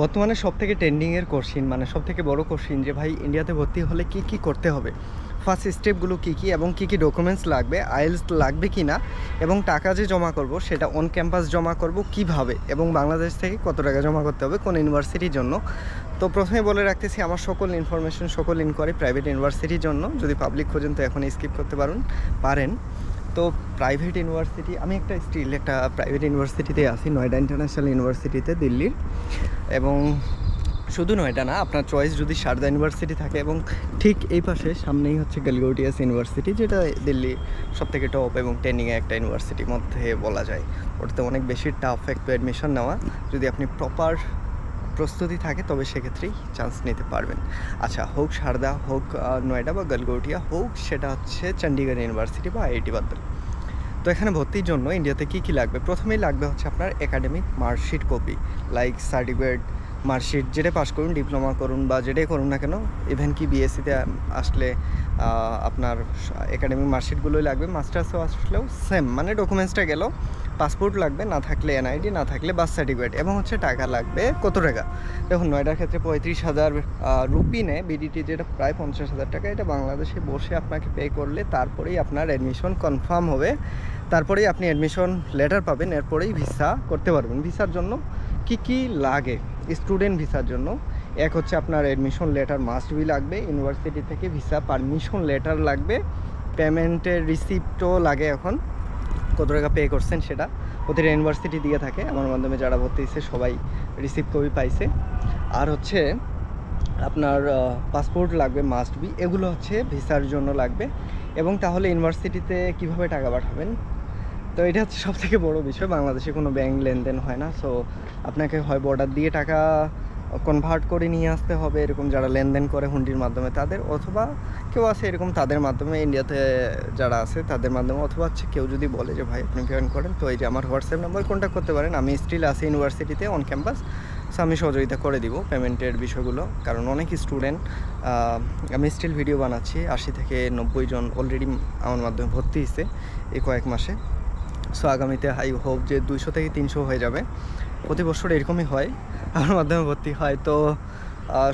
বর্তমানে সব থেকে ট্রেন্ডিংয়ের কোশ্চিন মানে সব থেকে বড় কোশ্চিন যে ভাই ইন্ডিয়াতে ভর্তি হলে কি কি করতে হবে? ফার্স্ট স্টেপগুলো কী কী এবং কী কী ডকুমেন্টস লাগবে আইএলস লাগবে কি না এবং টাকা যে জমা করব, সেটা অন ক্যাম্পাস জমা করব কীভাবে এবং বাংলাদেশ থেকে কত টাকা জমা করতে হবে কোন ইউনিভার্সিটির জন্য? তো প্রথমে বলে রাখতেছি, আমার সকল ইনফরমেশন সকল ইনকোয়ারি প্রাইভেট ইউনিভার্সিটির জন্য। যদি পাবলিক খোঁজেন তো এখন স্কিপ করতে পারেন পারেন। তো প্রাইভেট ইউনিভার্সিটি আমি একটা স্টিল একটা প্রাইভেট ইউনিভার্সিটিতে আছি, নয়ডা ইন্টারন্যাশনাল ইউনিভার্সিটিতে দিল্লির। এবং শুধু নয়ডা না, আপনার চয়েস যদি সারদা ইউনিভার্সিটি থাকে এবং ঠিক এই পাশে সামনেই হচ্ছে গ্যালগোটিয়াস ইউনিভার্সিটি যেটা দিল্লি সব থেকে টপ এবং ট্রেনিংয়ে একটা ইউনিভার্সিটির মধ্যে বলা যায়। ওটাতে অনেক বেশি টাফ একটু অ্যাডমিশন নেওয়া। যদি আপনি প্রপার প্রস্তুতি থাকে, তবে সেক্ষেত্রেই চান্স নিতে পারবেন। আচ্ছা হোক সারদা, হোক নয়ডা বা গলগৌটিয়া, হোক সেটা হচ্ছে চণ্ডীগড় ইউনিভার্সিটি বা আইআইটি বাদ্দাল তো এখানে ভর্তির জন্য ইন্ডিয়াতে কী কী লাগবে? প্রথমেই লাগবে হচ্ছে আপনার academic marksheet copy like certificate marksheet যেটা পাস করুন ডিপ্লোমা করুন বা যেটাই করুন না কেন ইভেন কি বিএসসিতে আসলে আপনার একাডেমিক মার্কশিটগুলোই লাগবে। মাস্টার্সও আসলেও সেম মানে ডকুমেন্টসটা গেল। পাসপোর্ট লাগবে, না থাকলে এনআইডি, না থাকলে বার্থ সার্টিফিকেট এবং হচ্ছে টাকা লাগবে কত টাকা? দেখুন নয়ডার ক্ষেত্রে পঁয়ত্রিশ হাজার রুপি নেয় বিডিটি যেটা প্রায় পঞ্চাশ হাজার টাকা, এটা বাংলাদেশে বসে আপনাকে পে করলে তারপরেই আপনার অ্যাডমিশন কনফার্ম হবে। তারপরেই আপনি অ্যাডমিশন লেটার পাবেন, এরপরেই ভিসা করতে পারবেন। ভিসার জন্য কি কি লাগে? স্টুডেন্ট ভিসার জন্য। এক হচ্ছে আপনার অ্যাডমিশন লেটার মাস্ট বি লাগবে ইউনিভার্সিটি থেকে ভিসা পারমিশন লেটার লাগবে পেমেন্টের রিসিপ্টও লাগে এখন। কত টাকা পে করছেন সেটা। প্রতিটা ইউনিভার্সিটি দিয়ে থাকে। আমার মাধ্যমে যারা ভর্তি হয়েছে, সবাই রিসিভ কপি পাইছে। আর হচ্ছে, আপনার পাসপোর্ট লাগবে মাস্ট বি এগুলো হচ্ছে ভিসার জন্য লাগবে। এবং তাহলে ইউনিভার্সিটিতে কীভাবে টাকা পাঠাবেন? তো এটা হচ্ছে সব থেকে বড়ো বিষয়। বাংলাদেশে কোনো ব্যাংক লেনদেন হয় না। সো আপনাকে হয় বর্ডার দিয়ে টাকা কনভার্ট করে নিয়ে আসতে হবে, এরকম যারা লেনদেন করে হুন্ডির মাধ্যমে তাদের, অথবা কেউ আছে এরকম তাদের মাধ্যমে ইন্ডিয়াতে যারা আছে তাদের মাধ্যমে, অথবা হচ্ছে কেউ যদি বলে যে, ভাই, আপনি পেমেন্ট করেন। তো এই যে আমার হোয়াটসঅ্যাপ নাম্বার কন্ট্যাক্ট করতে পারেন। আমি স্টিল আছি ইউনিভার্সিটিতে অন ক্যাম্পাস সো আমি সহযোগিতা করে দিব পেমেন্টের বিষয়গুলো। কারণ অনেক স্টুডেন্ট আমি স্টিল ভিডিও বানাচ্ছি। আশি থেকে নব্বই জন অলরেডি আমার মাধ্যমে ভর্তি হয়েছে এই কয়েক মাসে। সো আগামীতে হাই হোপ যে দুইশো থেকে তিনশো হয়ে যাবে। প্রতি বছর এরকমই হয়। আমার মাধ্যমে ভর্তি হয়। তো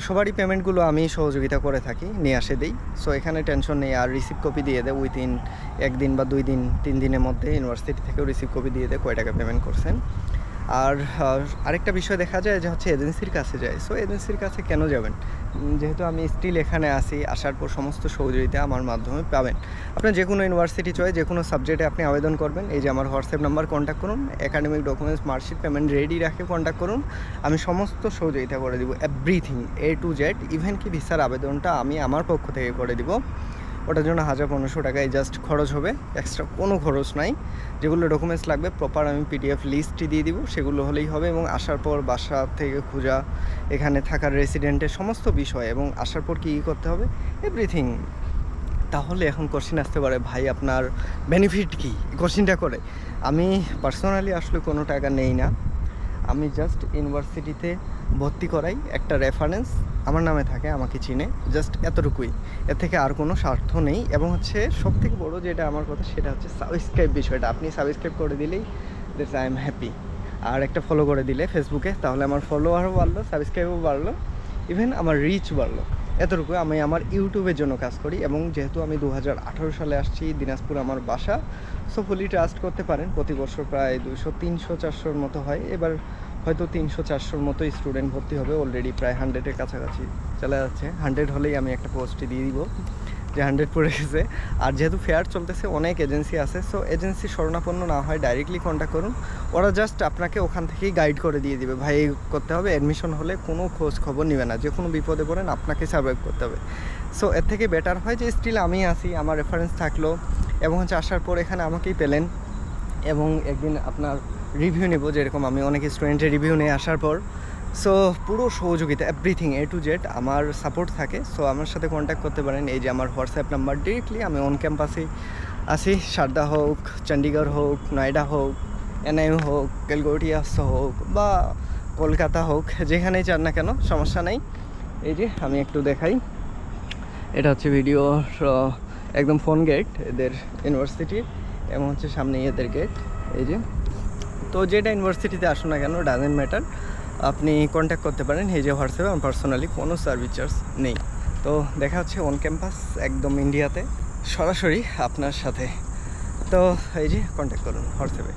সবারই পেমেন্টগুলো আমি সহযোগিতা করে থাকি, নিয়ে আসে দিই। সো এখানে টেনশন নেই, আর রিসিভ কপি দিয়ে দেয় উইথিন একদিন বা দুই দিন, তিন দিনের মধ্যে ইউনিভার্সিটি থেকেও রিসিভ কপি দিয়ে দেয়, কয় টাকা পেমেন্ট করছেন। আর আরেকটা বিষয় দেখা যায় যে হচ্ছে এজেন্সির কাছে যায়। সো এজেন্সির কাছে কেন যাবেন? যেহেতু আমি স্টিল এখানে আসি আসার পর সমস্ত সহযোগিতা আমার মাধ্যমে পাবেন। আপনার যে কোনো ইউনিভার্সিটি চয়ে যে কোনো সাবজেক্টে আপনি আবেদন করবেন, এই যে আমার হোয়াটসঅ্যাপ নাম্বার কন্ট্যাক্ট করুন academic documents marksheet payment ready রাখে কন্ট্যাক্ট করুন, আমি সমস্ত সহযোগিতা করে দিব everything A to Z even কি ভিসার আবেদনটা আমি আমার পক্ষ থেকে করে দিব। ওটার জন্য হাজার পনেরোশো টাকায় জাস্ট খরচ হবে। এক্সট্রা কোনো খরচ নাই। যেগুলো ডকুমেন্টস লাগবে প্রপার আমি পিডিএফ লিস্টটি দিয়ে দিব, সেগুলো হলেই হবে এবং আসার পর বাসা থেকে খোঁজা, এখানে থাকার রেসিডেন্টের সমস্ত বিষয় এবং আসার পর কী কী করতে হবে এভরিথিং তাহলে এখন কোশ্চিন আসতে পারে, ভাই, আপনার বেনিফিট কী? কোশ্চিনটা করে। আমি পার্সোনালি আসলে কোনো টাকা নেই না। আমি জাস্ট ইউনিভার্সিটিতে ভর্তি করাই একটা রেফারেন্স আমার নামে থাকে, আমাকে চিনে। জাস্ট এতটুকুই। এর থেকে আর কোনো স্বার্থ নেই। এবং হচ্ছে সব থেকে বড়ো যেটা আমার কথা, সেটা হচ্ছে সাবস্ক্রাইব বিষয়টা। আপনি সাবস্ক্রাইব করে দিলেই দিস আই এম হ্যাপি আর একটা ফলো করে দিলে ফেসবুকে তাহলে আমার ফলোয়ারও বাড়লো সাবস্ক্রাইবও বাড়লো। ইভেন আমার রিচ বাড়লো। এতটুকু আমি আমার ইউটিউবের জন্য কাজ করি। এবং যেহেতু আমি দু হাজার আঠেরো সালে আসছি, দিনাজপুর আমার বাসা। সো ফুলি ট্রাস্ট করতে পারেন। প্রতি বছর প্রায় দুশো তিনশো, চারশোর মতো হয়। এবার হয়তো তিনশো, চারশোর মতো স্টুডেন্ট ভর্তি হবে অলরেডি প্রায় হান্ড্রেডের কাছাকাছি চলে যাচ্ছে। হান্ড্রেড হলেই আমি একটা পোস্টে দিয়ে দিব যে হান্ড্রেড পড়ে গেছে। আর যেহেতু ফেয়ার চলতেছে, অনেক এজেন্সি আছে সো এজেন্সি শরণাপন্ন না হয় ডাইরেক্টলি কন্ট্যাক্ট করুন। ওরা জাস্ট আপনাকে ওখান থেকেই গাইড করে দিয়ে দিবে। ভাই করতে হবে অ্যাডমিশন হলে কোনো খোঁজ খবর নেবে না। যে কোনো বিপদে পড়েন, আপনাকে সার্ভাইভ করতে হবে। সো এর থেকে বেটার হয় যে স্টিল আমি আসি আমার রেফারেন্স থাকল, এবং হচ্ছে আসার পর এখানে আমাকেই পেলেন, এবং একদিন আপনার রিভিউ নেব, যেরকম আমি অনেক স্টুডেন্টের রিভিউ নিয়ে আসার পর। সো পুরো সহযোগিতা এভরিথিং এ টু জেড আমার সাপোর্ট থাকে। সো আমার সাথে কন্ট্যাক্ট করতে পারেন। এই যে আমার হোয়াটসঅ্যাপ নাম্বার ডিরেক্টলি আমি অন ক্যাম্পাসে আসি সারদা হোক চণ্ডীগড় হোক, নয়ডা হোক এনআইএম হোক কেলগোটিয়াস হোক বা কলকাতা হোক, যেখানেই চান না কেন, সমস্যা নেই। এই যে আমি একটু দেখাই। এটা হচ্ছে ভিডিও একদম ফোন গেট এদের ইউনিভার্সিটির এবং হচ্ছে সামনে এদের গেট এই যে। তো যেটা ইউনিভার্সিটিতে আসুন না কেন ডাজেন্ট ম্যাটার আপনি কন্ট্যাক্ট করতে পারেন, এই যে হোয়াটসঅ্যাপে আমার পার্সোনালি কোনো সার্ভিস চার্জ নেই। তো দেখা হচ্ছে অন ক্যাম্পাস একদম ইন্ডিয়াতে সরাসরি আপনার সাথে। তো এই যে কন্ট্যাক্ট করুন হোয়াটসঅ্যাপে